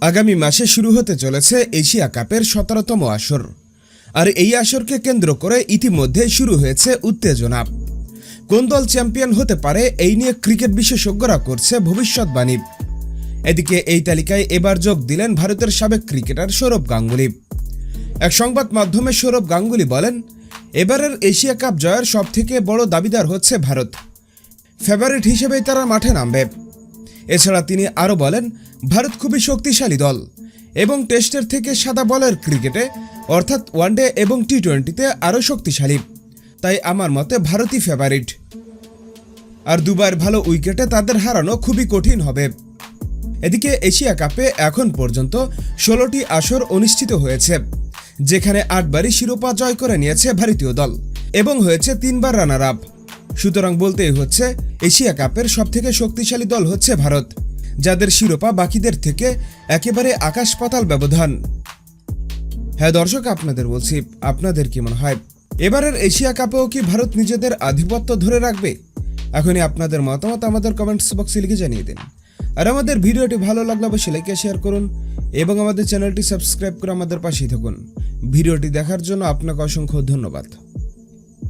আগামী মাসে শুরু হতে চলেছে এশিয়া কাপের সতেরোতম আসর। আর এই আসরকে কেন্দ্র করে ইতিমধ্যে শুরু হয়েছে উত্তেজনা। কোন দল চ্যাম্পিয়ন হতে পারে এই নিয়ে ক্রিকেট বিশেষজ্ঞরা করছে ভবিষ্যৎবাণী। এদিকে এই তালিকায় এবার যোগ দিলেন ভারতের সাবেক ক্রিকেটার সৌরভ গাঙ্গুলি। এক সংবাদ মাধ্যমে সৌরভ গাঙ্গুলি বলেন, এবারের এশিয়া কাপ জয়ের সবথেকে বড় দাবিদার হচ্ছে ভারত। ফেভারিট হিসেবেই তারা মাঠে নামবে। এছাড়া তিনি আরও বলেন, ভারত খুবই শক্তিশালী দল এবং টেস্টের থেকে সাদা বলের ক্রিকেটে, অর্থাৎ ওয়ানডে এবং টি টোয়েন্টিতে আরও শক্তিশালী। তাই আমার মতে ভারতই ফেভারিট আর দুবার ভালো উইকেটে তাদের হারানো খুবই কঠিন হবে। এদিকে এশিয়া কাপে এখন পর্যন্ত ষোলোটি আসর অনুষ্ঠিত হয়েছে, যেখানে আটবারই শিরোপা জয় করে নিয়েছে ভারতীয় দল এবং হয়েছে তিনবার রানার আপ সুতরাং বলতেই হচ্ছে, এশিয়া কাপের সবথেকে শক্তিশালী দল হচ্ছে ভারত, যাদের শিরোপা বাকিদের থেকে একেবারে আকাশ পাতাল ব্যবধান। হ্যাঁ দর্শক, আপনাদের বলছি, আপনাদের কি মনে হয়, এবারের এশিয়া কাপেও কি ভারত নিজেদের আধিপত্য ধরে রাখবে? এখনই আপনাদের মতামত আমাদের কমেন্টস বক্সে লিখে জানিয়ে দিন। আর আমাদের ভিডিওটি ভালো লাগলে অবশ্যই লাইক শেয়ার করুন এবং আমাদের চ্যানেলটি সাবস্ক্রাইব করে আমাদের পাশেই থাকুন। ভিডিওটি দেখার জন্য আপনাকে অসংখ্য ধন্যবাদ।